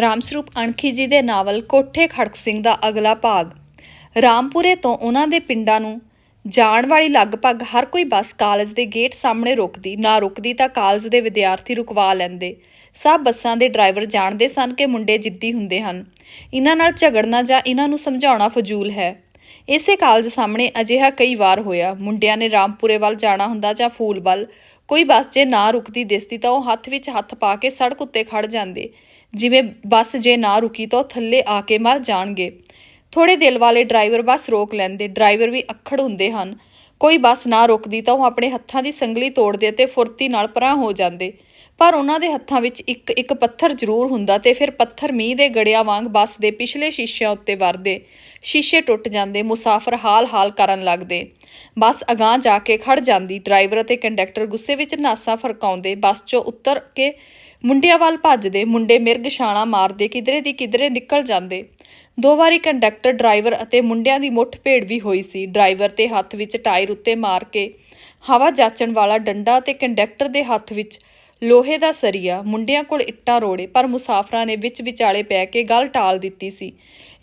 ਰਾਮਸਰੂਪ ਅਣਖੀ ਜੀ ਦੇ ਨਾਵਲ ਕੋਠੇ ਖੜਕ ਸਿੰਘ ਦਾ ਅਗਲਾ ਭਾਗ। ਰਾਮਪੁਰੇ ਤੋਂ ਉਹਨਾਂ ਦੇ ਪਿੰਡਾਂ ਨੂੰ ਜਾਣ ਵਾਲੀ ਲਗਭਗ ਹਰ ਕੋਈ ਬੱਸ ਕਾਲਜ ਦੇ ਗੇਟ ਸਾਹਮਣੇ ਰੁਕਦੀ, ਨਾ ਰੁਕਦੀ ਤਾਂ ਕਾਲਜ ਦੇ ਵਿਦਿਆਰਥੀ ਰੁਕਵਾ ਲੈਂਦੇ। ਸਭ ਬੱਸਾਂ ਦੇ ਡਰਾਈਵਰ ਜਾਣਦੇ ਸਨ ਕਿ ਮੁੰਡੇ ਜਿੱਦੀ ਹੁੰਦੇ ਹਨ। ਇਹਨਾਂ ਨਾਲ ਝਗੜਨਾ ਜਾਂ ਇਹਨਾਂ ਨੂੰ ਸਮਝਾਉਣਾ ਫਜ਼ੂਲ ਹੈ। ਇਸੇ ਕਾਲਜ ਸਾਹਮਣੇ ਅਜਿਹਾ ਕਈ ਵਾਰ ਹੋਇਆ। ਮੁੰਡਿਆਂ ਨੇ ਰਾਮਪੁਰੇ ਵੱਲ ਜਾਣਾ ਹੁੰਦਾ ਜਾਂ ਫੂਲ ਵੱਲ, ਕੋਈ ਬੱਸ ਜੇ ਨਾ ਰੁਕਦੀ ਦਿਸਦੀ ਤਾਂ ਉਹ ਹੱਥ ਵਿੱਚ ਹੱਥ ਪਾ ਕੇ ਸੜਕ ਉੱਤੇ ਖੜ ਜਾਂਦੇ। ਜਿਵੇਂ ਬੱਸ ਜੇ ਨਾ ਰੁਕੀ ਤਾਂ ਉਹ ਥੱਲੇ ਆ ਕੇ ਮਰ ਜਾਣਗੇ। ਥੋੜੇ ਦਿਲ ਵਾਲੇ ਡਰਾਈਵਰ ਬੱਸ ਰੋਕ ਲੈਂਦੇ। ਡਰਾਈਵਰ ਵੀ ਅੱਖੜ ਹੁੰਦੇ ਹਨ। ਕੋਈ ਬੱਸ ਨਾ ਰੁਕਦੀ ਤਾਂ ਉਹ ਆਪਣੇ ਹੱਥਾਂ ਦੀ ਸੰਗਲੀ ਤੋੜਦੇ ਅਤੇ ਫੁਰਤੀ ਨਾਲ ਪਰਾਂ ਹੋ ਜਾਂਦੇ। ਪਰ ਉਹਨਾਂ ਦੇ ਹੱਥਾਂ ਵਿੱਚ ਇੱਕ ਇੱਕ ਪੱਥਰ ਜ਼ਰੂਰ ਹੁੰਦਾ ਤੇ ਫਿਰ ਪੱਥਰ ਮੀਂਹ ਦੇ ਗੜਿਆਂ ਵਾਂਗ ਬੱਸ ਦੇ ਪਿਛਲੇ ਸ਼ੀਸ਼ਿਆਂ ਉੱਤੇ ਵਰਦੇ ਸ਼ੀਸ਼ੇ ਟੁੱਟ ਜਾਂਦੇ, ਮੁਸਾਫਰ ਹਾਲ-ਹਾਲ ਕਰਨ ਲੱਗਦੇ। ਬੱਸ ਅਗਾਂਹ ਜਾ ਕੇ ਖੜ ਜਾਂਦੀ। ਡਰਾਈਵਰ ਅਤੇ ਕੰਡਕਟਰ ਗੁੱਸੇ ਵਿੱਚ ਨਾਸਾਂ ਫਰਕਾਉਂਦੇ। ਬੱਸ 'ਚੋਂ ਉਤਰ ਕੇ ਮੁੰਡਿਆਂ ਵੱਲ ਭੱਜਦੇ ਮੁੰਡੇ ਮਿਰਗ ਛਾਲਾਂ ਮਾਰਦੇ ਕਿਧਰੇ ਦੀ ਕਿਧਰੇ ਨਿਕਲ ਜਾਂਦੇ। ਦੋ ਵਾਰੀ ਕੰਡਕਟਰ, ਡਰਾਈਵਰ ਅਤੇ ਮੁੰਡਿਆਂ ਦੀ ਮੁੱਠ-ਭੇੜ ਵੀ ਹੋਈ ਸੀ। ਡਰਾਈਵਰ ਤੇ ਹੱਥ ਵਿੱਚ ਟਾਇਰ ਉੱਤੇ ਮਾਰ ਕੇ ਹਵਾ ਜਾਚਣ ਵਾਲਾ ਡੰਡਾ ਤੇ ਕੰਡਕਟਰ ਦੇ ਹੱਥ ਵਿੱਚ ਲੋਹੇ ਦਾ ਸਰੀਆ ਮੁੰਡਿਆਂ ਕੋਲ ਇੱਟਾਂ ਰੋੜੇ, ਪਰ ਮੁਸਾਫਰਾਂ ਨੇ ਵਿੱਚ ਵਿਚਾਲੇ ਪੈ ਕੇ ਗੱਲ ਟਾਲ ਦਿੱਤੀ ਸੀ।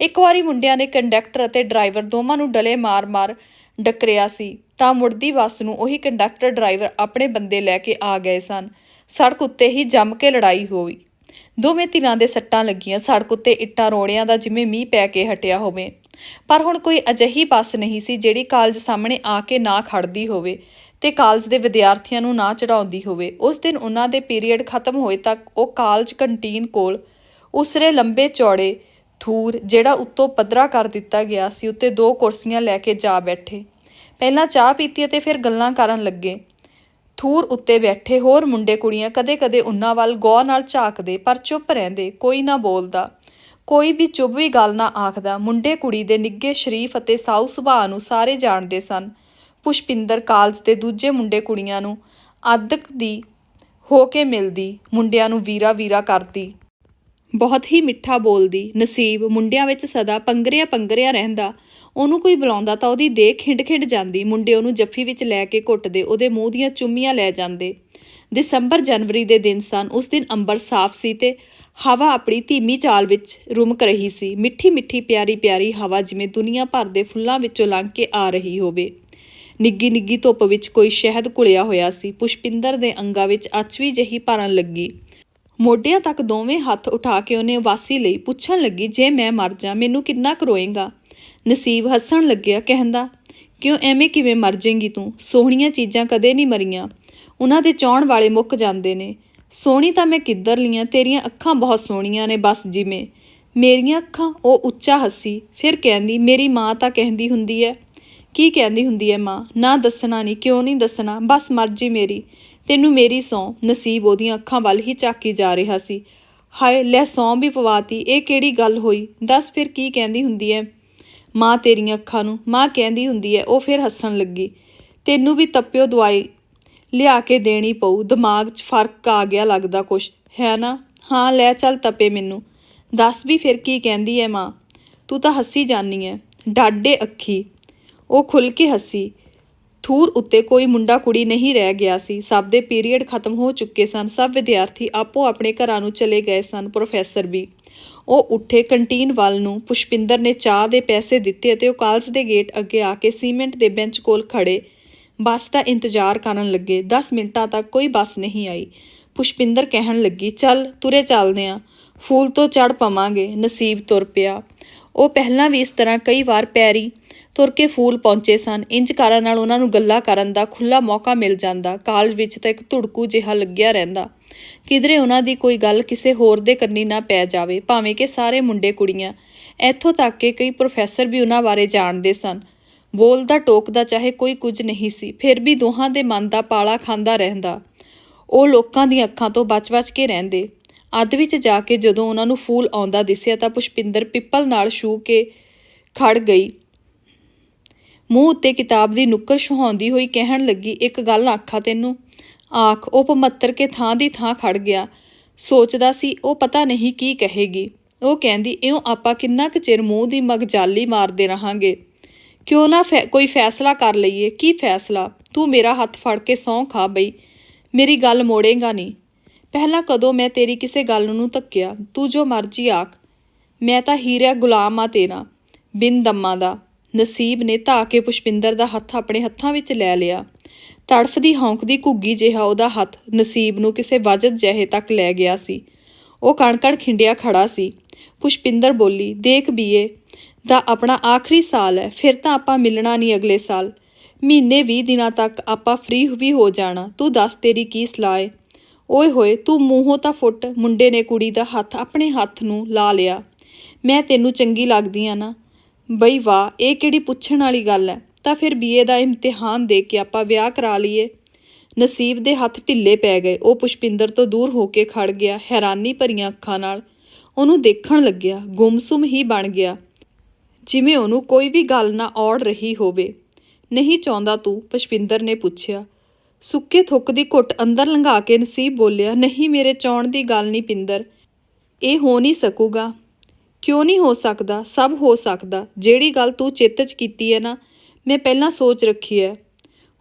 ਇੱਕ ਵਾਰੀ ਮੁੰਡਿਆਂ ਨੇ ਕੰਡਕਟਰ ਅਤੇ ਡਰਾਈਵਰ ਦੋਵਾਂ ਨੂੰ ਡਲੇ ਮਾਰ-ਮਾਰ ਡਕਰਿਆ ਸੀ, ਤਾਂ ਮੁੜਦੀ ਬੱਸ ਨੂੰ ਉਹੀ ਕੰਡਕਟਰ, ਡਰਾਈਵਰ ਆਪਣੇ ਬੰਦੇ ਲੈ ਕੇ ਆ ਗਏ ਸਨ। ਸੜਕ ਉੱਤੇ ਹੀ ਜੰਮ ਕੇ ਲੜਾਈ ਹੋਈ ਦੋਵੇਂ ਧਿਰਾਂ ਦੇ ਸੱਟਾਂ ਲੱਗੀਆਂ। ਸੜਕ ਉੱਤੇ ਇੱਟਾਂ ਰੋੜਿਆਂ ਦਾ ਜਿਵੇਂ ਮੀਂਹ ਪੈ ਕੇ ਹਟਿਆ ਹੋਵੇ। ਪਰ ਹੁਣ ਕੋਈ ਅਜਿਹੀ ਬੱਸ ਨਹੀਂ ਸੀ ਜਿਹੜੀ ਕਾਲਜ ਸਾਹਮਣੇ ਆ ਕੇ ਨਾ ਖੜਦੀ ਹੋਵੇ ਤੇ ਕਾਲਜ ਦੇ ਵਿਦਿਆਰਥੀਆਂ ਨੂੰ ਨਾ ਚੜਾਉਂਦੀ ਹੋਵੇ। ਉਸ ਦਿਨ ਉਹਨਾਂ ਦੇ ਪੀਰੀਅਡ ਖਤਮ ਹੋਏ ਤੱਕ ਉਹ ਕਾਲਜ ਕੰਟੀਨ ਕੋਲ ਉਸਰੇ ਲੰਬੇ ਚੌੜੇ ਥੂਰ ਜਿਹੜਾ ਉੱਤੋਂ ਪੱਧਰਾ ਕਰ ਦਿੱਤਾ ਗਿਆ ਸੀ, ਉੱਤੇ ਦੋ ਕੁਰਸੀਆਂ ਲੈ ਕੇ ਜਾ ਬੈਠੇ। ਪਹਿਲਾਂ ਚਾਹ ਪੀਤੀ ਅਤੇ ਫਿਰ ਗੱਲਾਂ ਕਰਨ ਲੱਗੇ। ਥੂਰ ਉੱਤੇ ਬੈਠੇ ਹੋਰ ਮੁੰਡੇ ਕੁੜੀਆਂ ਕਦੇ-ਕਦੇ ਉਹਨਾਂ ਵੱਲ ਗੌਰ ਨਾਲ ਝਾਕਦੇ, ਪਰ ਚੁੱਪ ਰਹਿੰਦੇ, ਕੋਈ ਨਾ ਬੋਲਦਾ। ਕੋਈ ਵੀ ਚੁੱਭ ਵੀ ਗੱਲ ਨਾ ਆਖਦਾ, ਮੁੰਡੇ ਕੁੜੀ ਦੇ ਨਿੱਗੇ ਸ਼ਰੀਫ ਅਤੇ ਸਾਊ ਸੁਭਾਅ ਨੂੰ ਸਾਰੇ ਜਾਣਦੇ ਸਨ। ਪੁਸ਼ਪਿੰਦਰ ਕਾਲਜ ਦੇ ਦੂਜੇ ਮੁੰਡੇ ਕੁੜੀਆਂ ਨੂੰ ਆਦਕ ਦੀ ਹੋ ਕੇ ਮਿਲਦੀ, ਮੁੰਡਿਆਂ ਨੂੰ ਵੀਰਾ ਵੀਰਾ ਕਰਦੀ। ਬਹੁਤ ਹੀ ਮਿੱਠਾ ਬੋਲਦੀ, ਨਸੀਬ, ਮੁੰਡਿਆਂ ਵਿੱਚ ਸਦਾ ਪੰਗਰਿਆ ਪੰਗਰਿਆ ਰਹਿੰਦਾ। ਉਹਨੂੰ ਕੋਈ ਬੁਲਾਉਂਦਾ ਤਾਂ ਉਹਦੀ ਦੇਹ ਖਿੰਡ-ਖਿੰਡ ਜਾਂਦੀ। ਮੁੰਡੇ ਉਹਨੂੰ ਜੱਫੀ ਵਿੱਚ ਲੈ ਕੇ ਘੁੱਟਦੇ ਉਹਦੇ ਮੂੰਹ ਦੀਆਂ ਚੁੰਮੀਆਂ ਲੈ ਜਾਂਦੇ। ਦਸੰਬਰ ਜਨਵਰੀ ਦੇ ਦਿਨ ਸਨ, ਉਸ ਦਿਨ ਅੰਬਰ ਸਾਫ਼ ਸੀ ਤੇ ਹਵਾ ਆਪਣੀ ਧੀਮੀ ਚਾਲ ਵਿੱਚ ਰੁਮਕ ਰਹੀ ਸੀ। ਮਿੱਠੀ ਮਿੱਠੀ ਪਿਆਰੀ ਪਿਆਰੀ ਹਵਾ ਜਿਵੇਂ ਦੁਨੀਆ ਭਰ ਦੇ ਫੁੱਲਾਂ ਵਿੱਚੋਂ ਲੰਘ ਕੇ ਆ ਰਹੀ ਹੋਵੇ। ਨਿੱਗੀ ਨਿੱਗੀ ਧੁੱਪ ਵਿੱਚ ਕੋਈ ਸ਼ਹਿਦ ਘੁਲਿਆ ਹੋਇਆ ਸੀ। ਪੁਸ਼ਪਿੰਦਰ ਦੇ ਅੰਗਾਂ ਵਿੱਚ ਅਚਵੀ ਜਹੀ ਭਰਨ ਲੱਗੀ। ਮੋਢਿਆਂ ਤੱਕ ਦੋਵੇਂ ਹੱਥ ਉਠਾ ਕੇ ਉਹਨੇ ਵਾਸੀ ਲਈ ਪੁੱਛਣ ਲੱਗੀ, ਜੇ ਮੈਂ ਮਰ ਜਾ, ਮੈਨੂੰ ਕਿੰਨਾ ਕਰੋਏਗਾ ਨਸੀਬ ਹੱਸਣ ਲੱਗਿਆ ਕਹਿੰਦਾ, ਕਿਉਂ ਐਵੇਂ ਕਿਵੇਂ ਮਰ ਜਾਏਂਗੀ ਤੂੰ? ਸੋਹਣੀਆਂ ਚੀਜ਼ਾਂ ਕਦੇ ਨਹੀਂ ਮਰੀਆਂ। ਉਹਨਾਂ ਦੇ ਚਾਹਣ ਵਾਲੇ ਮੁੱਕ ਜਾਂਦੇ ਨੇ। ਸੋਹਣੀ ਤਾਂ ਮੈਂ ਕਿੱਧਰ ਲੀਆਂ? ਤੇਰੀਆਂ ਅੱਖਾਂ ਬਹੁਤ ਸੋਹਣੀਆਂ ਨੇ ਬਸ ਜਿਵੇਂ। ਮੇਰੀਆਂ ਅੱਖਾਂ? ਉਹ ਉੱਚਾ ਹੱਸੀ। ਫਿਰ ਕਹਿੰਦੀ, ਮੇਰੀ ਮਾਂ ਤਾਂ ਕਹਿੰਦੀ ਹੁੰਦੀ ਐ। ਕੀ ਕਹਿੰਦੀ ਹੁੰਦੀ ਐ ਮਾਂ? ਨਾ ਦੱਸਣਾ ਨਹੀਂ ਕਿਉਂ ਨਹੀਂ ਦੱਸਣਾ? ਬਸ ਮਰਜ਼ੀ ਮੇਰੀ। ਤੈਨੂੰ ਮੇਰੀ ਸੌਂ। ਨਸੀਬ ਉਹਦੀਆਂ ਅੱਖਾਂ ਵੱਲ ਹੀ ਝਾਕੀ ਜਾ ਰਿਹਾ ਸੀ। ਹਾਏ, ਲੈ ਸੌਂ ਵੀ ਪਵਾਤੀ। ਇਹ ਕਿਹੜੀ ਗੱਲ ਹੋਈ? ਦੱਸ ਫਿਰ ਕੀ ਕਹਿੰਦੀ ਹੁੰਦੀ ਐ? ਮਾਂ ਤੇਰੀਆਂ ਅੱਖਾਂ ਨੂੰ, ਮਾਂ ਕਹਿੰਦੀ ਹੁੰਦੀ ਹੈ ਉਹ ਫਿਰ ਹੱਸਣ ਲੱਗੀ। ਤੈਨੂੰ ਵੀ ਤੱਪਿਓ ਦਵਾਈ ਲਿਆ ਕੇ ਦੇਣੀ ਪਊ, ਦਿਮਾਗ 'ਚ ਫ਼ਰਕ ਆ ਗਿਆ ਲੱਗਦਾ ਕੁਛ, ਹੈ ਨਾ? ਹਾਂ, ਲੈ ਚੱਲ ਤਪੇ ਮੈਨੂੰ। ਦੱਸ ਵੀ ਫਿਰ ਕੀ ਕਹਿੰਦੀ ਐ ਮਾਂ? ਤੂੰ ਤਾਂ ਹੱਸੀ ਜਾਨੀ ਐ ਡਾਡੇ ਅੱਖੀ। ਉਹ ਖੁੱਲ ਕੇ ਹੱਸੀ। ਥੂਰ ਉੱਤੇ ਕੋਈ ਮੁੰਡਾ ਕੁੜੀ ਨਹੀਂ ਰਹਿ ਗਿਆ ਸੀ, ਸਭ ਦੇ ਪੀਰੀਅਡ ਖਤਮ ਹੋ ਚੁੱਕੇ ਸਨ, ਸਭ ਵਿਦਿਆਰਥੀ ਆਪੋ ਆਪਣੇ ਘਰਾਂ ਨੂੰ ਚਲੇ ਗਏ ਸਨ, ਪ੍ਰੋਫੈਸਰ ਵੀ। ਉਹ ਉੱਠੇ, ਕੰਟੀਨ ਵੱਲ ਨੂੰ ਪੁਸ਼ਪਿੰਦਰ ਨੇ ਚਾਹ ਦੇ ਪੈਸੇ ਦਿੱਤੇ ਅਤੇ ਉਹ ਕਾਲਜ ਦੇ ਗੇਟ ਅੱਗੇ ਆ ਕੇ ਸੀਮੈਂਟ ਦੇ ਬੈਂਚ ਕੋਲ ਖੜੇ ਬੱਸ ਦਾ ਇੰਤਜ਼ਾਰ ਕਰਨ ਲੱਗੇ। 10 ਮਿੰਟਾਂ ਤੱਕ ਕੋਈ ਬੱਸ ਨਹੀਂ ਆਈ। ਪੁਸ਼ਪਿੰਦਰ ਕਹਿਣ ਲੱਗੀ, ਚੱਲ, ਤੁਰੇ ਚੱਲਦੇ ਆਂ। ਫੂਲ ਤੋਂ ਚੜ ਪਵਾਂਗੇ। ਨਸੀਬ ਤੁਰ ਪਿਆ। ਉਹ ਪਹਿਲਾਂ ਵੀ ਇਸ ਤਰ੍ਹਾਂ ਕਈ ਵਾਰ ਪੈਰੀ ਤੁਰ ਕੇ ਫੂਲ ਪਹੁੰਚੇ ਸਨ। ਇੰਜ ਕਾਰਾਂ ਨਾਲ ਉਹਨਾਂ ਨੂੰ ਗੱਲਾਂ ਕਰਨ ਦਾ ਖੁੱਲਾ ਮੌਕਾ ਮਿਲ ਜਾਂਦਾ। ਕਾਲਜ ਵਿੱਚ ਤਾਂ ਇੱਕ ਧੁੜਕੂ ਜਿਹਾ ਲੱਗਿਆ ਰਹਿੰਦਾ। ਕਿਧਰੇ ਉਹਨਾਂ ਦੀ ਕੋਈ ਗੱਲ ਕਿਸੇ ਹੋਰ ਦੇ ਕੰਨੀ ਨਾ ਪੈ ਜਾਵੇ, ਭਾਵੇਂ ਕਿ ਸਾਰੇ ਮੁੰਡੇ ਕੁੜੀਆਂ। ਇੱਥੋਂ ਤੱਕ ਕਿ ਕਈ ਪ੍ਰੋਫੈਸਰ ਵੀ ਉਹਨਾਂ ਬਾਰੇ ਜਾਣਦੇ ਸਨ। ਬੋਲਦਾ ਟੋਕਦਾ ਚਾਹੇ ਕੋਈ ਕੁਝ ਨਹੀਂ ਸੀ, ਫਿਰ ਵੀ ਦੋਹਾਂ ਦੇ ਮਨ ਦਾ ਪਾਲਾ ਖਾਂਦਾ ਰਹਿੰਦਾ। ਉਹ ਲੋਕਾਂ ਦੀਆਂ ਅੱਖਾਂ ਤੋਂ ਬਚ-ਬਚ ਕੇ ਰਹਿੰਦੇ। ਅੱਧ ਵਿੱਚ ਜਾ ਕੇ ਜਦੋਂ ਉਹਨਾਂ ਨੂੰ ਫੂਲ ਆਉਂਦਾ ਦਿਸਿਆ ਤਾਂ ਪੁਸ਼ਪਿੰਦਰ ਪਿੱਪਲ ਨਾਲ ਛੂ ਕੇ ਖੜ ਗਈ। ਮੂੰਹ ਉੱਤੇ ਕਿਤਾਬ ਦੀ ਨੁੱਕਰ ਛੁਹਾਉਂਦੀ ਹੋਈ ਕਹਿਣ ਲੱਗੀ, ਇੱਕ ਗੱਲ ਆਖਾ ਤੈਨੂੰ? ਆਖ, ਉਹ ਪਮੱਤਰ ਕੇ ਥਾਂ ਦੀ ਥਾਂ ਖੜ ਗਿਆ। ਸੋਚਦਾ ਸੀ, ਉਹ ਪਤਾ ਨਹੀਂ ਕੀ ਕਹੇਗੀ। ਉਹ ਕਹਿੰਦੀ, ਇਉਂ ਆਪਾਂ ਕਿੰਨਾ ਕੁ ਚਿਰ ਮੂੰਹ ਦੀ ਮਗਜਾਲੀ ਮਾਰਦੇ ਰਹਾਂਗੇ? ਕਿਉਂ ਨਾ ਫੈ- ਕੋਈ ਫੈਸਲਾ ਕਰ ਲਈਏ? ਕੀ ਫੈਸਲਾ? ਤੂੰ ਮੇਰਾ ਹੱਥ ਫੜ ਕੇ ਸਹੁੰ ਖਾ ਬਈ। ਮੇਰੀ ਗੱਲ ਮੋੜੇਗਾ ਨਹੀਂ ਪਹਿਲਾਂ ਕਦੋਂ ਮੈਂ ਤੇਰੀ ਕਿਸੇ ਗੱਲ ਨੂੰ ਧੱਕਿਆ? ਤੂੰ ਜੋ ਮਰਜ਼ੀ ਆਖ। ਮੈਂ ਤਾਂ ਹੀਰਿਆ ਗੁਲਾਮ ਆ ਤੇਰਾ, ਬਿਨ ਦਮਾਂ ਦਾ। ਨਸੀਬ ਨੇ ਧਾ ਕੇ ਪੁਸ਼ਪਿੰਦਰ ਦਾ ਹੱਥ ਆਪਣੇ ਹੱਥਾਂ ਵਿੱਚ ਲੈ ਲਿਆ। ਤੜਫਦੀ ਹੌਂਕਦੀ ਘੁੱਗੀ ਜਿਹਾ ਉਹਦਾ ਹੱਥ ਨਸੀਬ ਨੂੰ ਕਿਸੇ ਵਜਦ ਜਿਹੇ ਤੱਕ ਲੈ ਗਿਆ ਸੀ। ਉਹ ਕਣਕਣ ਖਿੰਡਿਆ ਖੜਾ ਸੀ। ਪੁਸ਼ਪਿੰਦਰ ਬੋਲੀ, ਦੇਖ ਬੀਏ, ਦਾ ਆਪਣਾ ਆਖਰੀ ਸਾਲ ਹੈ ਫਿਰ ਤਾਂ ਆਪਾਂ ਮਿਲਣਾ ਨਹੀਂ ਅਗਲੇ ਸਾਲ। ਮਹੀਨੇ 20 ਦਿਨਾਂ ਤੱਕ ਆਪਾਂ ਫ੍ਰੀ ਵੀ ਹੋ ਜਾਣਾ, ਤੂੰ ਦੱਸ ਤੇਰੀ ਕੀ ਸਲਾਹ ਏ? ਓਏ ਹੋਏ, ਤੂੰ ਮੂੰਹੋਂ ਤਾਂ ਫੁੱਟ, ਮੁੰਡੇ ਨੇ ਕੁੜੀ ਦਾ ਹੱਥ ਆਪਣੇ ਹੱਥ ਨੂੰ ਲਾ ਲਿਆ। ਮੈਂ ਤੈਨੂੰ ਚੰਗੀ ਲੱਗਦੀ ਆ ਨਾ। ਬਈ ਵਾਹ, ਇਹ ਕਿਹੜੀ ਪੁੱਛਣ ਵਾਲੀ ਗੱਲ ਹੈ? ਤਾਂ ਫਿਰ ਬੀਏ ਦਾ ਇਮਤਿਹਾਨ ਦੇ ਕੇ ਆਪਾਂ ਵਿਆਹ ਕਰਾ ਲਈਏ। ਨਸੀਬ ਦੇ ਹੱਥ ਢਿੱਲੇ ਪੈ ਗਏ। ਉਹ ਪੁਸ਼ਪਿੰਦਰ ਤੋਂ ਦੂਰ ਹੋ ਕੇ ਖੜ ਗਿਆ, ਹੈਰਾਨੀ ਭਰੀਆਂ ਅੱਖਾਂ ਨਾਲ। ਉਹਨੂੰ ਦੇਖਣ ਲੱਗਿਆ, ਗੁੰਮਸੁਮ ਹੀ ਬਣ ਗਿਆ। ਜਿਵੇਂ ਉਹਨੂੰ ਕੋਈ ਵੀ ਗੱਲ ਨਾ ਔੜ ਰਹੀ ਹੋਵੇ। ਨਹੀਂ ਚਾਹੁੰਦਾ ਤੂੰ? ਪੁਸ਼ਪਿੰਦਰ ਨੇ ਪੁੱਛਿਆ। ਸੁੱਕੇ ਥੁੱਕ ਦੀ ਘੁੱਟ ਅੰਦਰ ਲੰਘਾ ਕੇ ਨਸੀਬ ਬੋਲਿਆ, ਨਹੀਂ ਮੇਰੇ ਚਾਉਣ ਦੀ ਗੱਲ ਨਹੀਂ ਪਿੰਦਰ। ਇਹ ਹੋ ਨਹੀਂ ਸਕੂਗਾ। ਕਿਉਂ ਨਹੀਂ ਹੋ ਸਕਦਾ? ਸਭ ਹੋ ਸਕਦਾ। ਜਿਹੜੀ ਗੱਲ ਤੂੰ ਚਿੱਤ 'ਚ ਕੀਤੀ ਹੈ ਨਾ, ਮੈਂ ਪਹਿਲਾਂ ਸੋਚ ਰੱਖੀ ਹੈ।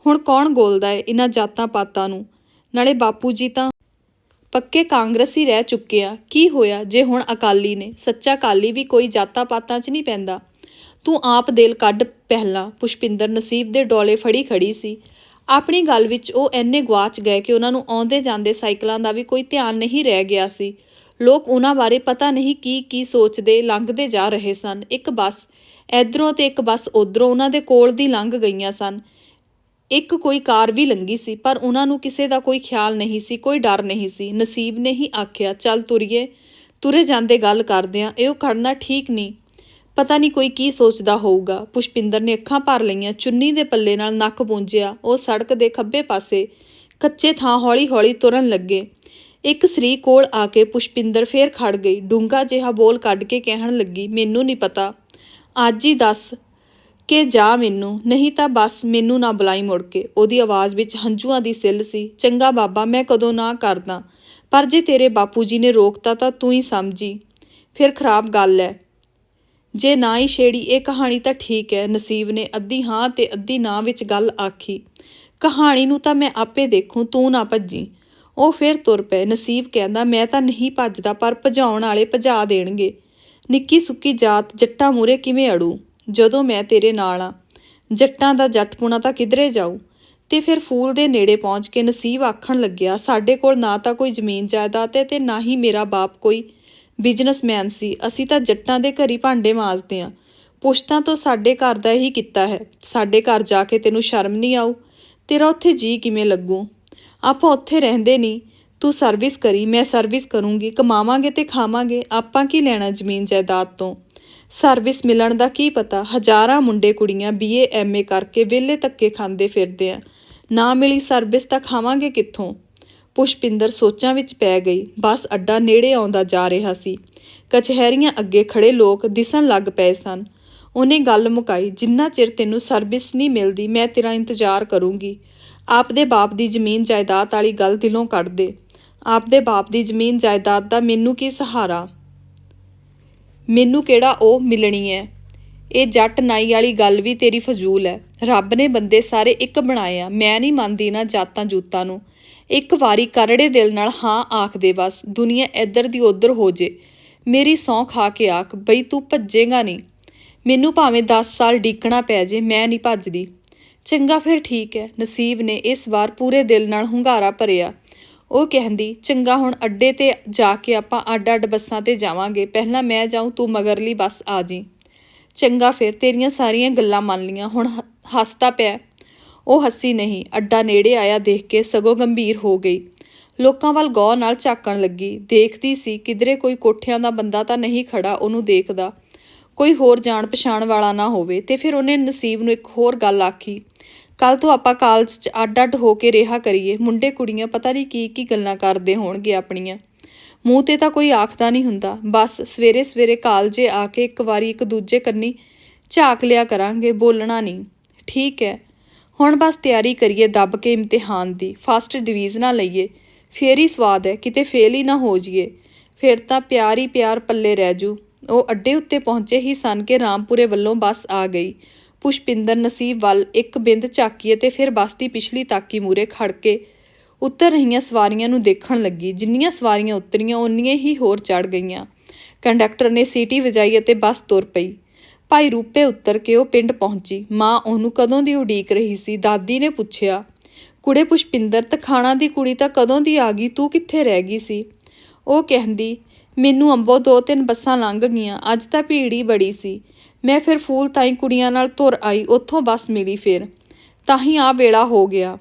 ਹੁਣ ਕੌਣ ਗੋਲਦਾ ਹੈ ਇਹਨਾਂ ਜਾਤਾਂ ਪਾਤਾਂ ਨੂੰ? ਨਾਲੇ ਬਾਪੂ ਜੀ ਤਾਂ ਪੱਕੇ ਕਾਂਗਰਸੀ ਰਹਿ ਚੁੱਕੇ ਆ। ਕੀ ਹੋਇਆ? ਜੇ ਹੁਣ ਅਕਾਲੀ ਨੇ, ਸੱਚਾ ਅਕਾਲੀ ਵੀ ਕੋਈ ਜਾਤਾਂ ਪਾਤਾਂ 'ਚ ਨਹੀਂ ਪੈਂਦਾ। ਤੂੰ ਆਪ ਦਿਲ ਕੱਢ ਪਹਿਲਾਂ। ਪੁਸ਼ਪਿੰਦਰ ਨਸੀਬ ਦੇ ਡੋਲੇ ਫੜੀ ਖੜੀ ਸੀ। ਆਪਣੀ ਗੱਲ ਵਿੱਚ ਉਹ ਐਨੇ ਗਵਾਚ ਗਏ ਕਿ ਉਹਨਾਂ ਨੂੰ ਆਉਂਦੇ ਜਾਂਦੇ ਸਾਈਕਲਾਂ ਦਾ ਵੀ ਕੋਈ ਧਿਆਨ ਨਹੀਂ ਰਹਿ ਗਿਆ ਸੀ। ਲੋਕ ਉਹਨਾਂ ਬਾਰੇ ਪਤਾ ਨਹੀਂ ਕੀ ਕੀ ਸੋਚਦੇ, ਲੰਘਦੇ ਜਾ ਰਹੇ ਸਨ। ਇੱਕ ਬੱਸ ਇਧਰੋਂ ਤੇ ਇੱਕ ਬੱਸ ਉਧਰੋਂ ਉਹਨਾਂ ਦੇ ਕੋਲ ਦੀ ਲੰਘ ਗਈਆਂ ਸਨ। ਇੱਕ ਕੋਈ ਕਾਰ ਵੀ ਲੰਗੀ ਸੀ, ਪਰ ਉਹਨਾਂ ਨੂੰ ਕਿਸੇ ਦਾ ਕੋਈ ਖਿਆਲ ਨਹੀਂ ਸੀ, ਕੋਈ ਡਰ ਨਹੀਂ ਸੀ। ਨਸੀਬ ਨੇ ਹੀ ਆਖਿਆ, ਚੱਲ ਤੁਰੀਏ, ਤੁਰੇ ਜਾਂਦੇ ਗੱਲ ਕਰਦੇ ਆਂ, ਇਹ ਖੜਨਾ ਠੀਕ ਨਹੀਂ। ਪਤਾ ਨਹੀਂ ਕੋਈ ਕੀ ਸੋਚਦਾ ਹੋਊਗਾ। ਪੁਸ਼ਪਿੰਦਰ ਨੇ ਅੱਖਾਂ ਭਰ ਲਈਆਂ, ਚੁੰਨੀ ਦੇ ਪੱਲੇ ਨਾਲ ਨੱਕ ਪੂੰਝਿਆ ਉਹ ਸੜਕ ਦੇ ਖੱਬੇ ਪਾਸੇ ਕੱਚੇ ਥਾਂ ਹੌਲੀ-ਹੌਲੀ ਤੁਰਨ ਲੱਗੇ। ਇੱਕ ਸਰੀ ਕੋਲ ਆ ਕੇ ਪੁਸ਼ਪਿੰਦਰ ਫੇਰ ਖੜ ਗਈ। ਡੂੰਗਾ ਜਿਹਾ ਬੋਲ ਕੱਢ ਕੇ ਕਹਿਣ ਲੱਗੀ, ਮੈਨੂੰ ਨਹੀਂ ਪਤਾ। ਅੱਜ ਹੀ ਦੱਸ ਕਿ ਜਾ ਮੈਨੂੰ। ਨਹੀਂ ਤਾਂ ਬਸ ਮੈਨੂੰ ਨਾ ਬੁਲਾਈ ਮੁੜ ਕੇ। ਉਹਦੀ ਆਵਾਜ਼ ਵਿੱਚ ਹੰਝੂਆਂ ਦੀ ਸਿੱਲ ਸੀ। ਚੰਗਾ ਬਾਬਾ, ਮੈਂ ਕਦੋਂ ਨਾ ਕਰਦਾ। ਪਰ ਜੇ ਤੇਰੇ ਬਾਪੂ ਜੀ ਨੇ ਰੋਕਤਾ ਤਾਂ ਤੂੰ ਹੀ ਸਮਝੀ। ਫਿਰ ਖਰਾਬ ਗੱਲ ਹੈ ਜੇ ਨਾ ਹੀ ਛੇੜੀ, ਇਹ ਕਹਾਣੀ ਤਾਂ ਠੀਕ ਹੈ ਨਸੀਬ ਨੇ ਅੱਧੀ ਹਾਂ ਤੇ ਅੱਧੀ ਨਾ ਵਿੱਚ ਗੱਲ ਆਖੀ। ਕਹਾਣੀ ਨੂੰ ਤਾਂ ਮੈਂ ਆਪੇ ਦੇਖੂੰ, ਤੂੰ ਨਾ ਭੱਜੀ। ਉਹ ਫਿਰ ਤੁਰ ਪਏ। ਨਸੀਬ ਕਹਿੰਦਾ, ਮੈਂ ਤਾਂ ਨਹੀਂ ਭੱਜਦਾ, ਪਰ ਭਜਾਉਣ ਵਾਲੇ ਭਜਾ ਦੇਣਗੇ। ਨਿੱਕੀ ਸੁੱਕੀ ਜਾਤ, ਜੱਟਾਂ ਮੂਰੇ ਕਿਵੇਂ ਅੜੂ? ਜਦੋਂ ਮੈਂ ਤੇਰੇ ਨਾਲ ਆ, ਜੱਟਾਂ ਦਾ ਜੱਟਪੁਣਾ ਤਾਂ ਕਿਧਰੇ ਜਾਊ? ਤੇ ਫਿਰ ਫੂਲ ਦੇ ਨੇੜੇ ਪਹੁੰਚ ਕੇ ਨਸੀਬ ਆਖਣ ਲੱਗਿਆ, ਸਾਡੇ ਕੋਲ ਨਾ ਤਾਂ ਕੋਈ ਜ਼ਮੀਨ ਜਾਇਦਾਦ ਹੈ ਤੇ ਨਾ ਹੀ ਮੇਰਾ ਬਾਪ ਕੋਈ ਬਿਜ਼ਨਸਮੈਨ ਸੀ। ਅਸੀਂ ਤਾਂ ਜੱਟਾਂ ਦੇ ਘਰੀ ਭਾਂਡੇ ਮਾਂਜਦੇ ਆਂ। ਪੁਸ਼ਤਾਂ ਤੋਂ ਸਾਡੇ ਘਰ ਦਾ ਹੀ ਕੀਤਾ ਹੈ। ਸਾਡੇ ਘਰ ਜਾ ਕੇ ਤੈਨੂੰ ਸ਼ਰਮ ਨਹੀਂ ਆਉ ਤੇਰਾ ਉੱਥੇ ਜੀ ਕਿਵੇਂ ਲੱਗੂ? ਆਪਾਂ ਉੱਥੇ ਰਹਿੰਦੇ ਨਹੀਂ ਤੂੰ ਸਰਵਿਸ ਕਰੀ, ਮੈਂ ਸਰਵਿਸ ਕਰੂੰਗੀ, ਕਮਾਵਾਂਗੇ ਤੇ ਖਾਵਾਂਗੇ, ਆਪਾਂ ਕੀ ਲੈਣਾ ਜ਼ਮੀਨ ਜਾਇਦਾਦ ਤੋਂ? ਸਰਵਿਸ ਮਿਲਣ ਦਾ ਕੀ ਪਤਾ? ਹਜ਼ਾਰਾਂ ਮੁੰਡੇ ਕੁੜੀਆਂ ਬੀਏ ਐਮਏ ਕਰਕੇ ਵਿਹਲੇ ਧੱਕੇ ਖਾਂਦੇ ਫਿਰਦੇ ਆ। ਨਾ ਮਿਲੀ ਸਰਵਿਸ ਤਾਂ ਖਾਵਾਂਗੇ ਕਿੱਥੋਂ? ਪੁਸ਼ਪਿੰਦਰ ਸੋਚਾਂ ਵਿੱਚ ਪੈ ਗਈ। ਬੱਸ ਅੱਡਾ ਨੇੜੇ ਆਉਂਦਾ ਜਾ ਰਿਹਾ ਸੀ। ਕਚਹਿਰੀਆਂ ਅੱਗੇ ਖੜੇ ਲੋਕ ਦਿਸਣ ਲੱਗ ਪਏ ਸਨ। ਉਹਨੇ ਗੱਲ ਮੁਕਾਈ। ਜਿੰਨਾ ਚਿਰ ਤੈਨੂੰ ਸਰਵਿਸ ਨਹੀਂ ਮਿਲਦੀ, ਮੈਂ ਤੇਰਾ ਇੰਤਜ਼ਾਰ ਕਰੂੰਗੀ। ਆਪਦੇ ਬਾਪ ਦੀ ਜ਼ਮੀਨ ਜਾਇਦਾਦ ਵਾਲੀ ਗੱਲ ਦਿਲੋਂ ਕੱਢ ਦੇ। ਆਪਦੇ ਬਾਪ ਦੀ ਜ਼ਮੀਨ ਜਾਇਦਾਦ ਦਾ ਮੈਨੂੰ ਕੀ ਸਹਾਰਾ? ਮੈਨੂੰ ਕਿਹੜਾ ਉਹ ਮਿਲਣੀ ਹੈ ਇਹ ਜੱਟ ਨਾਈ ਵਾਲੀ ਗੱਲ ਵੀ ਤੇਰੀ ਫਜ਼ੂਲ ਹੈ ਰੱਬ ਨੇ ਬੰਦੇ ਸਾਰੇ ਇੱਕ ਬਣਾਏ ਆ। ਮੈਂ ਨਹੀਂ ਮੰਨਦੀ ਨਾ ਜਾਤਾਂ ਜੂਤਾਂ ਨੂੰ। ਇੱਕ ਵਾਰੀ ਕਰੜੇ ਦਿਲ ਨਾਲ ਹਾਂ ਆਖ ਦੇ ਬਸ, ਦੁਨੀਆ ਇੱਧਰ ਦੀ ਉੱਧਰ ਹੋ ਜੇ। ਮੇਰੀ ਸੌਂ ਖਾ ਕੇ ਆਖ, ਬਈ ਤੂੰ ਭੱਜੇਗਾ ਨਹੀਂ। ਮੈਨੂੰ ਭਾਵੇਂ 10 ਸਾਲ ਡੀਕਣਾ ਪੈ ਜੇ, ਮੈਂ ਨਹੀਂ ਭੱਜਦੀ। ਚੰਗਾ ਫਿਰ ਠੀਕ ਹੈ, ਨਸੀਬ ਨੇ ਇਸ ਵਾਰ ਪੂਰੇ ਦਿਲ ਨਾਲ ਹੁੰਗਾਰਾ ਭਰਿਆ। ਉਹ ਕਹਿੰਦੀ, ਚੰਗਾ ਹੁਣ ਅੱਡੇ ਤੇ ਜਾ ਕੇ ਆਪਾਂ ਅੱਡ-ਅੱਡ ਬੱਸਾਂ ਤੇ ਜਾਵਾਂਗੇ, ਪਹਿਲਾਂ ਮੈਂ ਜਾਊਂ, ਤੂੰ ਮਗਰਲੀ ਬੱਸ ਆ ਜੀ। ਚੰਗਾ ਫਿਰ, ਤੇਰੀਆਂ ਸਾਰੀਆਂ ਗੱਲਾਂ ਮੰਨ ਲੀਆਂ ਹੁਣ ਹ- ਹੱਸਦਾ ਪਿਆ ਉਹ ਹੱਸੀ ਨਹੀਂ, ਅੱਡਾ ਨੇੜੇ ਆਇਆ ਦੇਖ ਕੇ ਸਗੋਂ ਗੰਭੀਰ ਹੋ ਗਈ। ਲੋਕਾਂ ਵੱਲ ਗੌਰ ਨਾਲ ਝਾਕਣ ਲੱਗੀ, ਦੇਖਦੀ ਸੀ, ਕਿਧਰੇ ਕੋਈ ਕੋਠਿਆਂ ਦਾ ਬੰਦਾ ਤਾਂ ਨਹੀਂ ਖੜਾ, ਉਹਨੂੰ ਦੇਖਦਾ। ਕੋਈ ਹੋਰ ਜਾਣ ਪਛਾਣ ਵਾਲਾ ਨਾ ਹੋਵੇ, ਤੇ ਫਿਰ ਉਹਨੇ ਨਸੀਬ ਨੂੰ ਇੱਕ ਹੋਰ ਗੱਲ ਆਖੀ ਕੱਲ ਤੋਂ ਆਪਾਂ ਕਾਲਜ 'ਚ ਅੱਡ-ਅੱਡ ਹੋ ਕੇ ਰਿਹਾ ਕਰੀਏ, ਮੁੰਡੇ ਕੁੜੀਆਂ ਪਤਾ ਨਹੀਂ ਕੀ ਕੀ ਗੱਲਾਂ ਕਰਦੇ ਹੋਣਗੇ ਆਪਣੀਆਂ। ਮੂੰਹ ਤੇ ਤਾਂ ਕੋਈ ਆਖਦਾ ਨਹੀਂ ਹੁੰਦਾ, ਬਸ ਸਵੇਰੇ ਸਵੇਰੇ ਕਾਲਜੇ ਆ ਕੇ ਇੱਕ ਵਾਰੀ ਇੱਕ ਦੂਜੇ ਕੰਨੀ ਝਾਕ ਲਿਆ ਕਰਾਂਗੇ, ਬੋਲਣਾ ਨਹੀਂ ਠੀਕ ਹੈ ਹੁਣ ਬਸ ਤਿਆਰੀ ਕਰੀਏ ਦੱਬ ਕੇ ਇਮਤਿਹਾਨ ਦੀ ਫਸਟ ਡਿਵੀਜ਼ਨਾਂ ਲਈਏ, ਫੇਰ ਹੀ ਸਵਾਦ ਹੈ ਕਿਤੇ ਫੇਲ ਹੀ ਨਾ ਹੋ ਜਾਈਏ, ਫਿਰ ਤਾਂ ਪਿਆਰ ਹੀ ਪਿਆਰ ਪੱਲੇ ਰਹਿ ਜੂ। ਉਹ ਅੱਡੇ ਉੱਤੇ ਪਹੁੰਚੇ ਹੀ ਸਨ ਕਿ ਰਾਮਪੁਰੇ ਵੱਲੋਂ ਬੱਸ ਆ ਗਈ। ਪੁਸ਼ਪਿੰਦਰ ਨਸੀਬ ਵੱਲ ਇੱਕ ਬਿੰਦ ਝਾਕੀ ਅਤੇ ਫਿਰ ਬੱਸ ਦੀ ਪਿਛਲੀ ਤਾਕੀ ਮੂਰੇ ਖੜ ਕੇ ਉੱਤਰ ਰਹੀਆਂ ਸਵਾਰੀਆਂ ਨੂੰ ਦੇਖਣ ਲੱਗੀ। ਜਿੰਨੀਆਂ ਸਵਾਰੀਆਂ ਉਤਰੀਆਂ, ਓਨੀਆਂ ਹੀ ਹੋਰ ਚੜ ਗਈਆਂ। ਕੰਡਕਟਰ ਨੇ ਸੀਟੀ ਵਜਾਈ ਅਤੇ ਬੱਸ ਤੁਰ ਪਈ। ਭਾਈ ਰੂਪੇ ਉੱਤਰ ਕੇ ਉਹ ਪਿੰਡ ਪਹੁੰਚੀ। ਮਾਂ ਉਹਨੂੰ ਕਦੋਂ ਦੀ ਉਡੀਕ ਰਹੀ ਸੀ? ਦਾਦੀ ਨੇ ਪੁੱਛਿਆ। ਕੁੜੇ ਪੁਸ਼ਪਿੰਦਰ, ਤਖਾਣਾ ਦੀ ਕੁੜੀ ਤਾਂ ਕਦੋਂ ਦੀ ਆ ਗਈ? ਤੂੰ ਕਿੱਥੇ ਰਹਿ ਗਈ ਸੀ? ਉਹ ਕਹਿੰਦੀ ਮੈਨੂੰ ਅੰਬੋ ਦੋ ਤਿੰਨ ਬੱਸਾਂ ਲੰਘ ਗਈਆਂ, ਅੱਜ ਤਾਂ ਭੀੜ ਹੀ ਬੜੀ ਸੀ। ਮੈਂ ਫਿਰ ਫੂਲ ਤਾਈ ਕੁੜੀਆਂ ਨਾਲ ਤੁਰ ਆਈ, ਉੱਥੋਂ ਬੱਸ ਮਿਲੀ ਫਿਰ। ਤਾਂ ਹੀ ਆ ਵੇਲਾ ਹੋ ਗਿਆ।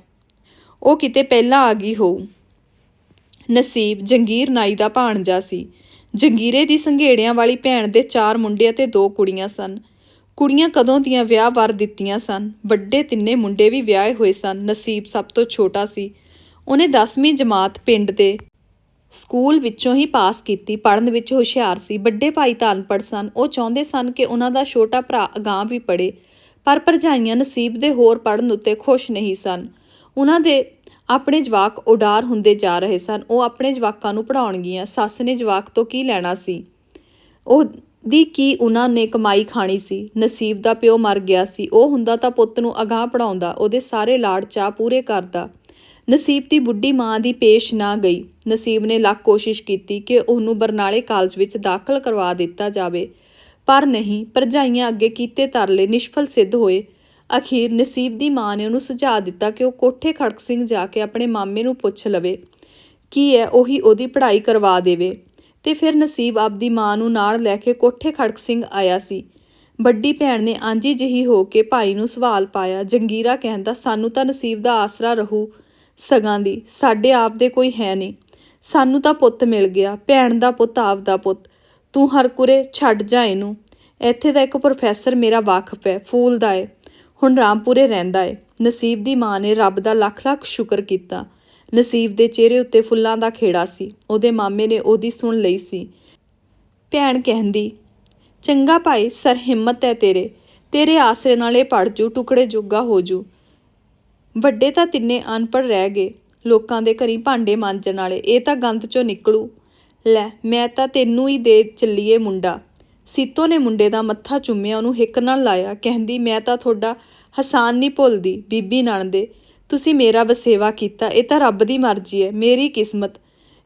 ਉਹ ਕਿਤੇ ਪਹਿਲਾਂ ਆ ਗਈ ਹੋਊ। ਨਸੀਬ ਜੰਗੀਰ ਨਾਈ ਦਾ ਭਾਣਜਾ ਸੀ। ਜੰਗੀਰੇ ਦੀ ਸੰਘੇੜਿਆਂ ਵਾਲੀ ਭੈਣ ਦੇ ਚਾਰ ਮੁੰਡੇ ਅਤੇ ਦੋ ਕੁੜੀਆਂ ਸਨ। ਕੁੜੀਆਂ ਕਦੋਂ ਦੀਆਂ ਵਿਆਹ ਵਰ ਦਿੱਤੀਆਂ ਸਨ, ਵੱਡੇ ਤਿੰਨੇ ਮੁੰਡੇ ਵੀ ਵਿਆਹੇ ਹੋਏ ਸਨ, ਨਸੀਬ ਸਭ ਤੋਂ ਛੋਟਾ ਸੀ। ਉਹਨੇ 10ਵੀਂ ਜਮਾਤ ਪਿੰਡ ਦੇ ਸਕੂਲ ਵਿੱਚੋਂ ਹੀ ਪਾਸ ਕੀਤੀ, ਪੜ੍ਹਨ ਵਿੱਚ ਹੁਸ਼ਿਆਰ ਸੀ। ਵੱਡੇ ਭਾਈ ਤਾਂ ਅਨਪੜ੍ਹ ਸਨ। ਉਹ ਚਾਹੁੰਦੇ ਸਨ ਕਿ ਉਹਨਾਂ ਦਾ ਛੋਟਾ ਭਰਾ ਅਗਾਂਹ ਵੀ ਪੜ੍ਹੇ, ਪਰ ਭਰਜਾਈਆਂ ਨਸੀਬ ਦੇ ਹੋਰ ਪੜ੍ਹਨ ਉੱਤੇ ਖੁਸ਼ ਨਹੀਂ ਸਨ। ਉਹਨਾਂ ਦੇ ਆਪਣੇ ਜਵਾਕ ਉਡਾਰ ਹੁੰਦੇ ਜਾ ਰਹੇ ਸਨ। ਉਹ ਆਪਣੇ ਜਵਾਕਾਂ ਨੂੰ ਪੜਾਉਣਗੀਆਂ ਸੱਸ ਨੇ ਜਵਾਕ ਤੋਂ ਕੀ ਲੈਣਾ ਸੀ? ਉਹ ਦੀ ਕੀ ਉਹਨਾਂ ਨੇ ਕਮਾਈ ਖਾਣੀ ਸੀ? ਨਸੀਬ ਦਾ ਪਿਓ ਮਰ ਗਿਆ ਸੀ। ਉਹ ਹੁੰਦਾ ਤਾਂ ਪੁੱਤ ਨੂੰ ਅਗਾਹ ਪੜਾਉਂਦਾ ਉਹਦੇ ਸਾਰੇ ਲਾੜ ਚਾਹ ਪੂਰੇ ਕਰਦਾ। ਨਸੀਬ ਦੀ ਬੁੱਢੀ ਮਾਂ ਦੀ ਪੇਸ਼ ਨਾ ਗਈ। ਨਸੀਬ ਨੇ ਲੱਖ ਕੋਸ਼ਿਸ਼ ਕੀਤੀ ਕਿ ਉਹਨੂੰ ਬਰਨਾਲੇ ਕਾਲਜ ਵਿੱਚ ਦਾਖਲ ਕਰਵਾ ਦਿੱਤਾ ਜਾਵੇ। ਪਰ ਨਹੀਂ, ਭਰਜਾਈਆਂ ਅੱਗੇ ਕੀਤੇ ਤਰਲੇ ਨਿਸ਼ਫਲ ਸਿੱਧ ਹੋਏ। ਅਖੀਰ ਨਸੀਬ ਦੀ ਮਾਂ ਨੇ ਉਹਨੂੰ ਸੁਝਾਅ ਦਿੱਤਾ ਕਿ ਉਹ ਕੋਠੇ ਖੜਕ ਸਿੰਘ ਜਾ ਕੇ ਆਪਣੇ ਮਾਮੇ ਨੂੰ ਪੁੱਛ ਲਵੇ, ਕੀ ਹੈ ਉਹੀ ਉਹਦੀ ਪੜ੍ਹਾਈ ਕਰਵਾ ਦੇਵੇ। ਤੇ ਫਿਰ ਨਸੀਬ ਆਪਦੀ ਮਾਂ ਨੂੰ ਨਾਲ ਲੈ ਕੇ ਕੋਠੇ ਖੜਕ ਸਿੰਘ ਆਇਆ ਸੀ। ਵੱਡੀ ਭੈਣ ਨੇ ਆਂਜੀ ਜਿਹੀ ਹੋ ਕੇ ਭਾਈ ਨੂੰ ਸਵਾਲ ਪਾਇਆ, ਜੰਗੀਰਾ ਕਹਿੰਦਾ, ਸਾਨੂੰ ਤਾਂ ਨਸੀਬ ਦਾ ਆਸਰਾ ਰਹੂ ਸਗਾਂ ਦੀ, ਸਾਡੇ ਆਪ ਦੇ ਕੋਈ ਹੈ ਨਹੀਂ। ਸਾਨੂੰ ਤਾਂ ਪੁੱਤ ਮਿਲ ਗਿਆ, ਭੈਣ ਦਾ ਪੁੱਤ ਆਪਦਾ ਪੁੱਤ। ਤੂੰ ਹਰਕੁਰੇ ਛੱਡ ਜਾ ਇਹਨੂੰ। ਇੱਥੇ ਦਾ ਇੱਕ ਪ੍ਰੋਫੈਸਰ ਮੇਰਾ ਵਾਕਫ ਹੈ, ਫੂਲ ਦਾ ਏ। ਹੁਣ ਰਾਮਪੁਰੇ ਰਹਿੰਦਾ ਏ। ਨਸੀਬ ਦੀ ਮਾਂ ਨੇ ਰੱਬ ਦਾ ਲੱਖ ਲੱਖ ਸ਼ੁਕਰ ਕੀਤਾ। ਨਸੀਬ ਦੇ ਚਿਹਰੇ ਉੱਤੇ ਫੁੱਲਾਂ ਦਾ ਖੇੜਾ ਸੀ। ਉਹਦੇ ਮਾਮੇ ਨੇ ਉਹਦੀ ਸੁਣ ਲਈ ਸੀ। ਭੈਣ ਕਹਿੰਦੀ, ਚੰਗਾ ਭਾਈ, ਸਰ ਹਿੰਮਤ ਹੈ ਤੇਰੇ। ਤੇਰੇ ਆਸਰੇ ਨਾਲ ਇਹ ਪੜ ਜੂ, ਟੁਕੜੇ ਜੋਗਾ ਹੋ ਜੂ। ਵੱਡੇ ਤਾਂ ਤਿੰਨੇ ਅਨਪੜ੍ਹ ਰਹਿ ਗਏ। ਲੋਕਾਂ ਦੇ ਘਰੀ ਭਾਂਡੇ ਮਾਂਜਣ ਵਾਲੇ, ਇਹ ਤਾਂ ਗੰਦ ਚੋਂ ਨਿਕਲੂ। ਲੈ, ਮੈਂ ਤਾਂ ਤੈਨੂੰ ਹੀ ਦੇ ਚੱਲੀਏ ਮੁੰਡਾ। ਸੀਤੋ ਨੇ ਮੁੰਡੇ ਦਾ ਮੱਥਾ ਚੁੰਮਿਆ, ਉਹਨੂੰ ਹਿੱਕ ਨਾਲ ਲਾਇਆ, ਕਹਿੰਦੀ, ਮੈਂ ਤਾਂ ਤੁਹਾਡਾ ਹਸਾਨ ਨਹੀਂ ਭੁੱਲਦੀ, ਬੀਬੀ ਨਣਦੇ। ਤੁਸੀਂ ਮੇਰਾ ਵਸੇਵਾ ਕੀਤਾ, ਇਹ ਤਾਂ ਰੱਬ ਦੀ ਮਰਜ਼ੀ ਹੈ, ਮੇਰੀ ਕਿਸਮਤ।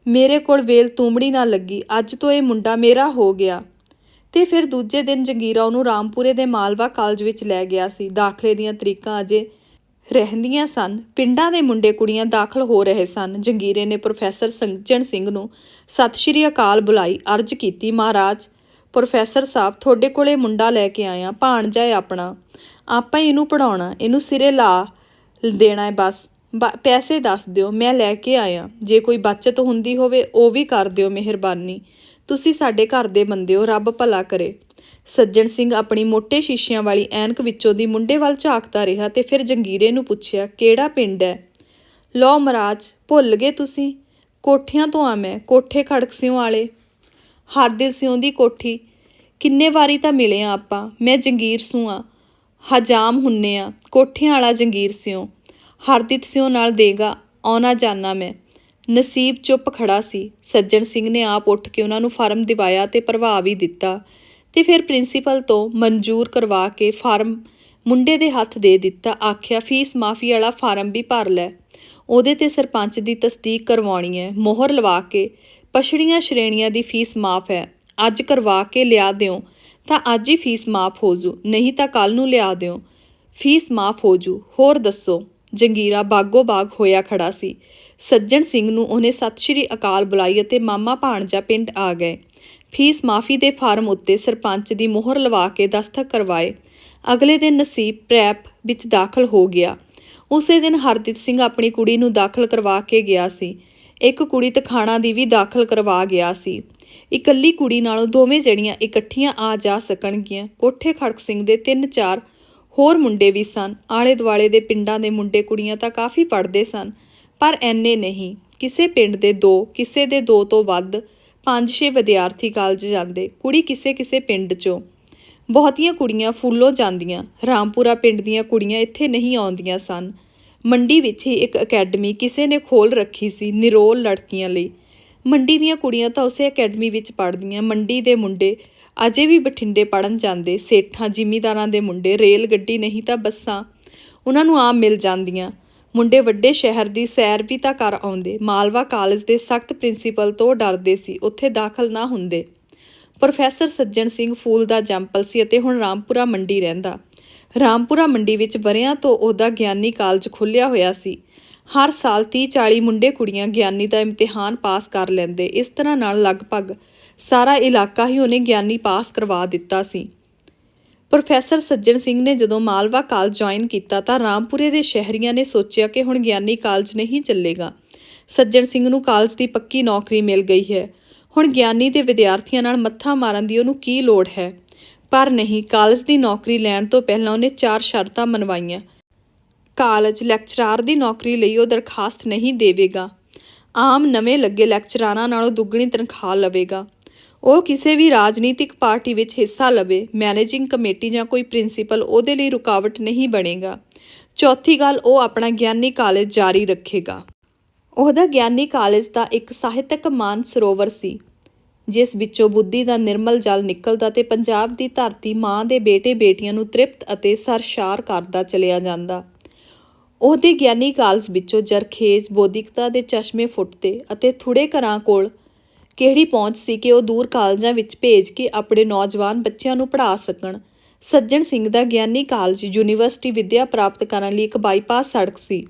ਮੇਰੇ ਕੋਲ ਵੇਲ ਤੂੰਬੜੀ ਨਾ ਲੱਗੀ, ਅੱਜ ਤੋਂ ਇਹ ਮੁੰਡਾ ਮੇਰਾ ਹੋ ਗਿਆ। ਤੇ ਫਿਰ ਦੂਜੇ ਦਿਨ ਜੰਗੀਰਾ ਉਹਨੂੰ ਰਾਮਪੁਰੇ ਦੇ ਮਾਲਵਾ ਕਾਲਜ ਵਿੱਚ ਲੈ ਗਿਆ ਸੀ, ਦਾਖਲੇ ਦੀਆਂ ਤਰੀਕਾਂ ਅਜੇ ਰਹਿੰਦੀਆਂ ਸਨ। ਪਿੰਡਾਂ ਦੇ ਮੁੰਡੇ ਕੁੜੀਆਂ ਦਾਖਲ ਹੋ ਰਹੇ ਸਨ। ਜੰਗੀਰੇ ਨੇ ਪ੍ਰੋਫੈਸਰ ਸੰਜਣ ਸਿੰਘ ਨੂੰ ਸਤਿ ਸ਼੍ਰੀ ਅਕਾਲ ਬੁਲਾਈ, ਅਰਜ਼ ਕੀਤੀ, ਮਹਾਰਾਜ, ਪ੍ਰੋਫੈਸਰ ਸਾਹਿਬ, ਤੁਹਾਡੇ ਕੋਲੇ ਮੁੰਡਾ ਲੈ ਕੇ ਆਇਆ, ਭਾਣਜਾ ਹੈ ਆਪਣਾ। ਆਪਾਂ ਹੀ ਇਹਨੂੰ ਪੜਾਉਣਾ ਇਹਨੂੰ ਸਿਰੇ ਲਾ ਦੇਣਾ ਹੈ ਬਸ। ਬ- ਪੈਸੇ ਦੱਸ ਦਿਓ, ਮੈਂ ਲੈ ਕੇ ਆਇਆ। ਜੇ ਕੋਈ ਬਚਤ ਹੁੰਦੀ ਹੋਵੇ, ਉਹ ਵੀ ਕਰ ਦਿਓ, ਮਿਹਰਬਾਨੀ। ਤੁਸੀਂ ਸਾਡੇ ਘਰ ਦੇ ਬੰਦੇ ਹੋ, ਰੱਬ ਭਲਾ ਕਰੇ। ਸੱਜਣ ਸਿੰਘ ਆਪਣੀ ਮੋٹے ਸ਼ੀਸ਼ਿਆਂ ਵਾਲੀ ਐਨਕ ਵਿੱਚੋਂ ਦੀ ਮੁੰਡੇ ਵੱਲ ਝਾਕਦਾ ਰਿਹਾ ਤੇ ਫਿਰ ਜੰਗੀਰੇ ਨੂੰ ਪੁੱਛਿਆ, ਕਿਹੜਾ ਪਿੰਡ ਹੈ? ਲਓ ਮਹਾਰਾਜ, ਭੁੱਲ ਗਏ ਤੁਸੀਂ। ਕੋਠਿਆਂ ਤੋਂ ਆ ਮੈਂ, ਕੋਠੇ ਖੜਕ ਸਿਉ ਵਾਲੇ। ਹਰਦਿਲ ਸਿਉ ਦੀ ਕੋਠੀ। ਕਿੰਨੇ ਵਾਰੀ ਤਾਂ ਮਿਲੇ ਆ ਆਪਾਂ। ਮੈਂ ਜੰਗੀਰ ਸਿਉ ਆ। ਹਜਾਮ ਹੁੰਨੇ ਆ। ਕੋਠਿਆਂ ਵਾਲਾ ਜੰਗੀਰ ਸਿਉ। ਹਰਦਿਤ ਸਿਉ ਨਾਲ ਦੇਗਾ, ਆਉਣਾ ਜਾਣਾ ਮੈਂ। ਨਸੀਬ ਚੁੱਪ ਖੜਾ ਸੀ। ਸੱਜਣ ਸਿੰਘ ਨੇ ਆਪ ਉੱਠ ਕੇ ਉਹਨਾਂ ਨੂੰ ਫਾਰਮ ਦਿਵਾਇਆ ਤੇ ਪ੍ਰਭਾਵ ਵੀ ਦਿੱਤਾ। ਤੇ ਫਿਰ ਪ੍ਰਿੰਸੀਪਲ ਤੋਂ ਮਨਜ਼ੂਰ ਕਰਵਾ ਕੇ ਫਾਰਮ ਮੁੰਡੇ ਦੇ ਹੱਥ ਦੇ ਦਿੱਤਾ, ਆਖਿਆ, ਫੀਸ ਮਾਫੀ ਵਾਲਾ ਫਾਰਮ ਵੀ ਭਰ ਲੈ। ਉਹਦੇ ਤੇ ਸਰਪੰਚ ਦੀ ਤਸਦੀਕ ਕਰਵਾਉਣੀ ਹੈ। ਮੋਹਰ ਲਵਾ ਕੇ ਪਛੜੀਆਂ ਸ਼੍ਰੇਣੀਆਂ ਦੀ ਫੀਸ ਮਾਫ ਹੈ। ਅੱਜ ਕਰਵਾ ਕੇ ਲਿਆ ਦਿਓ, ਤਾਂ ਅੱਜ ਹੀ ਫੀਸ ਮਾਫ ਹੋ ਜੂ। ਨਹੀਂ ਤਾਂ ਕੱਲ ਨੂੰ ਲਿਆ ਦਿਓ। ਫੀਸ ਮਾਫ ਹੋ ਜੂ। ਹੋਰ ਦੱਸੋ। ਜੰਗੀਰਾ ਬਾਗੋ ਬਾਗ ਹੋਇਆ ਖੜਾ ਸੀ। ਸੱਜਣ ਸਿੰਘ ਨੂੰ ਉਹਨੇ ਸਤਿ ਸ਼੍ਰੀ ਅਕਾਲ ਬੁਲਾਈ ਅਤੇ ਮਾਮਾ ਭਾਣਜਾ ਪਿੰਡ ਆ ਗਏ। ਫੀਸ ਮਾਫੀ ਦੇ ਫਾਰਮ ਉੱਤੇ ਸਰਪੰਚ ਦੀ ਮੋਹਰ ਲਵਾ ਕੇ ਦਸਤਖਤ ਕਰਵਾਏ। ਅਗਲੇ ਦਿਨ ਨਸੀਬ ਪ੍ਰੈਪ ਵਿੱਚ ਦਾਖਲ ਹੋ ਗਿਆ। ਉਸੇ ਦਿਨ ਹਰਦੀਪ ਸਿੰਘ ਆਪਣੀ ਕੁੜੀ ਨੂੰ ਦਾਖਲ ਕਰਵਾ ਕੇ ਗਿਆ ਸੀ। ਇੱਕ ਕੁੜੀ ਤਖਾਣਾ ਦੀ ਵੀ ਦਾਖਲ ਕਰਵਾ ਗਿਆ ਸੀ। ਇਕੱਲੀ ਕੁੜੀ ਨਾਲੋਂ ਦੋਵੇਂ ਜਣੀਆਂ ਇਕੱਠੀਆਂ ਆ ਜਾ ਸਕਣਗੀਆਂ। ਕੋਠੇ ਖੜਕ ਸਿੰਘ ਦੇ ਤਿੰਨ ਚਾਰ ਹੋਰ ਮੁੰਡੇ ਵੀ ਸਨ। ਆਲੇ ਦੁਆਲੇ ਦੇ ਪਿੰਡਾਂ ਦੇ ਮੁੰਡੇ ਕੁੜੀਆਂ ਤਾਂ ਕਾਫੀ ਪੜ੍ਹਦੇ ਸਨ, ਪਰ ਐਨੇ ਨਹੀਂ। ਕਿਸੇ ਪਿੰਡ ਦੇ ਦੋ, ਕਿਸੇ ਦੇ ਦੋ ਤੋਂ ਵੱਧ ਪੰਜ ਛੇ ਵਿਦਿਆਰਥੀ ਕਾਲਜ ਜਾਂਦੇ, ਕੁੜੀ ਕਿਸੇ ਕਿਸੇ ਪਿੰਡ ਚੋਂ। ਬਹੁਤੀਆਂ ਕੁੜੀਆਂ ਫੁੱਲੋ ਜਾਂਦੀਆਂ, ਰਾਮਪੁਰਾ ਪਿੰਡ ਦੀਆਂ ਕੁੜੀਆਂ ਇੱਥੇ ਨਹੀਂ ਆਉਂਦੀਆਂ ਸਨ। ਮੰਡੀ ਵਿੱਚ ਹੀ ਇੱਕ ਅਕੈਡਮੀ ਕਿਸੇ ਨੇ ਖੋਲ ਰੱਖੀ ਸੀ ਨਿਰੋਲ ਲੜਕੀਆਂ ਲਈ। ਮੰਡੀ ਦੀਆਂ ਕੁੜੀਆਂ ਤਾਂ ਉਸੇ ਅਕੈਡਮੀ ਵਿੱਚ ਪੜ੍ਹਦੀਆਂ, ਮੰਡੀ ਦੇ ਮੁੰਡੇ ਅਜੇ ਵੀ ਬਠਿੰਡੇ ਪੜਨ ਜਾਂਦੇ, ਸੇਠਾਂ, ਜ਼ਿਮੀਦਾਰਾਂ ਦੇ ਮੁੰਡੇ, ਰੇਲ ਗੱਡੀ ਨਹੀਂ ਤਾਂ ਬੱਸਾਂ, ਉਹਨਾਂ ਨੂੰ ਆਮ ਮਿਲ ਜਾਂਦੀਆਂ। ਮੁੰਡੇ ਵੱਡੇ ਸ਼ਹਿਰ ਦੀ ਸੈਰ ਵੀ ਤਾਂ ਕਰ ਆਉਂਦੇ, ਮਾਲਵਾ ਕਾਲਜ ਦੇ ਸਖਤ ਪ੍ਰਿੰਸੀਪਲ ਤੋਂ ਡਰਦੇ ਸੀ, ਉੱਥੇ ਦਾਖਲ ਨਾ ਹੁੰਦੇ। ਪ੍ਰੋਫੈਸਰ ਸੱਜਣ ਸਿੰਘ ਫੂਲ ਦਾ ਜੰਪਲ ਸੀ ਅਤੇ ਹੁਣ ਰਾਮਪੁਰਾ ਮੰਡੀ ਰਹਿੰਦਾ। ਰਾਮਪੁਰਾ ਮੰਡੀ ਵਿੱਚ ਵਰਿਆਂ ਤੋਂ ਉਹਦਾ ਗਿਆਨੀ ਕਾਲਜ ਖੁੱਲਿਆ ਹੋਇਆ ਸੀ। ਹਰ ਸਾਲ 30 40 ਮੁੰਡੇ ਕੁੜੀਆਂ ਗਿਆਨੀ ਦਾ ਇਮਤਿਹਾਨ ਪਾਸ ਕਰ ਲੈਂਦੇ। ਇਸ ਤਰ੍ਹਾਂ ਨਾਲ ਲਗਭਗ ਸਾਰਾ ਇਲਾਕਾ ਹੀ ਉਹਨੇ ਗਿਆਨੀ ਪਾਸ ਕਰਵਾ ਦਿੱਤਾ ਸੀ। ਪ੍ਰੋਫੈਸਰ ਸੱਜਣ ਸਿੰਘ ਨੇ ਜਦੋਂ ਮਾਲਵਾ ਕਾਲਜ ਜੁਆਇਨ ਕੀਤਾ ਤਾਂ ਰਾਮਪੁਰੇ ਦੇ ਸ਼ਹਿਰੀਆਂ ਨੇ ਸੋਚਿਆ ਕਿ ਹੁਣ ਗਿਆਨੀ ਕਾਲਜ ਨਹੀਂ ਚੱਲੇਗਾ। ਸੱਜਣ ਸਿੰਘ ਨੂੰ ਕਾਲਜ ਦੀ ਪੱਕੀ ਨੌਕਰੀ ਮਿਲ ਗਈ ਹੈ। ਹੁਣ ਗਿਆਨੀ ਦੇ ਵਿਦਿਆਰਥੀਆਂ ਨਾਲ ਮੱਥਾ ਮਾਰਨ ਦੀ ਉਹਨੂੰ ਕੀ ਲੋੜ ਹੈ? ਪਰ ਨਹੀਂ, ਕਾਲਜ ਦੀ ਨੌਕਰੀ ਲੈਣ ਤੋਂ ਪਹਿਲਾਂ ਉਹਨੇ ਚਾਰ ਸ਼ਰਤਾਂ ਮਨਵਾਈਆਂ। ਕਾਲਜ ਲੈਕਚਰਾਰ ਦੀ ਨੌਕਰੀ ਲਈ ਉਹ ਦਰਖਾਸਤ ਨਹੀਂ ਦੇਵੇਗਾ। ਆਮ ਨਵੇਂ ਲੱਗੇ ਲੈਕਚਰਾਰਾਂ ਨਾਲੋਂ ਦੁੱਗਣੀ ਤਨਖਾਹ ਲਵੇਗਾ। ਉਹ ਕਿਸੇ ਵੀ ਰਾਜਨੀਤਿਕ ਪਾਰਟੀ ਵਿੱਚ ਹਿੱਸਾ ਲਵੇ, ਮੈਨੇਜਿੰਗ ਕਮੇਟੀ ਜਾਂ ਕੋਈ ਪ੍ਰਿੰਸੀਪਲ, ਉਹਦੇ ਲਈ ਰੁਕਾਵਟ ਨਹੀਂ ਬਣੇਗਾ। ਚੌਥੀ ਗੱਲ, ਉਹ ਆਪਣਾ ਗਿਆਨੀ ਕਾਲਜ ਜਾਰੀ ਰੱਖੇਗਾ। ਉਹਦਾ ਗਿਆਨੀ ਕਾਲਜ ਦਾ ਇੱਕ ਸਾਹਿਤਕ ਮਾਨ ਸਰੋਵਰ ਸੀ, ਜਿਸ ਵਿੱਚੋਂ ਬੁੱਧੀ ਦਾ ਨਿਰਮਲ ਜਲ ਨਿਕਲਦਾ ਤੇ ਪੰਜਾਬ ਦੀ ਧਰਤੀ ਮਾਂ ਦੇ ਬੇਟੇ ਬੇਟੀਆਂ ਨੂੰ ਤ੍ਰਿਪਤ ਅਤੇ ਸਰਸ਼ਾਰ ਕਰਦਾ ਚਲਿਆ ਜਾਂਦਾ। ਉਹਦੇ ਗਿਆਨੀ ਕਾਲਜ ਵਿੱਚੋਂ ਜਰਖੇਜ, ਬੋਧਿਕਤਾ ਦੇ ਚਸ਼ਮੇ ਫੁੱਟਦੇ ਅਤੇ ਥੁੜੇ ਘਰਾਂ ਕੋਲ ਕਿਹੜੀ ਪਹੁੰਚ ਸੀ ਕਿ ਉਹ ਦੂਰ ਕਾਲਜਾਂ ਵਿੱਚ ਭੇਜ ਕੇ ਆਪਣੇ ਨੌਜਵਾਨ ਬੱਚਿਆਂ ਨੂੰ ਪੜ੍ਹਾ ਸਕਣ? ਸੱਜਣ ਸਿੰਘ ਦਾ ਗਿਆਨੀ ਕਾਲਜ ਯੂਨੀਵਰਸਿਟੀ ਵਿੱਦਿਆ ਪ੍ਰਾਪਤ ਕਰਨ ਲਈ ਇੱਕ ਬਾਈਪਾਸ ਸੜਕ ਸੀ।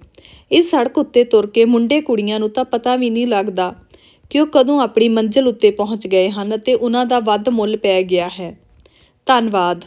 ਇਸ ਸੜਕ ਉੱਤੇ ਤੁਰ ਕੇ ਮੁੰਡੇ ਕੁੜੀਆਂ ਨੂੰ ਤਾਂ ਪਤਾ ਵੀ ਨਹੀਂ ਲੱਗਦਾ ਕਿ ਉਹ ਕਦੋਂ ਆਪਣੀ ਮੰਜ਼ਿਲ ਉੱਤੇ ਪਹੁੰਚ ਗਏ ਹਨ ਅਤੇ ਉਹਨਾਂ ਦਾ ਵੱਧ ਮੁੱਲ ਪੈ ਗਿਆ ਹੈ। ਧੰਨਵਾਦ।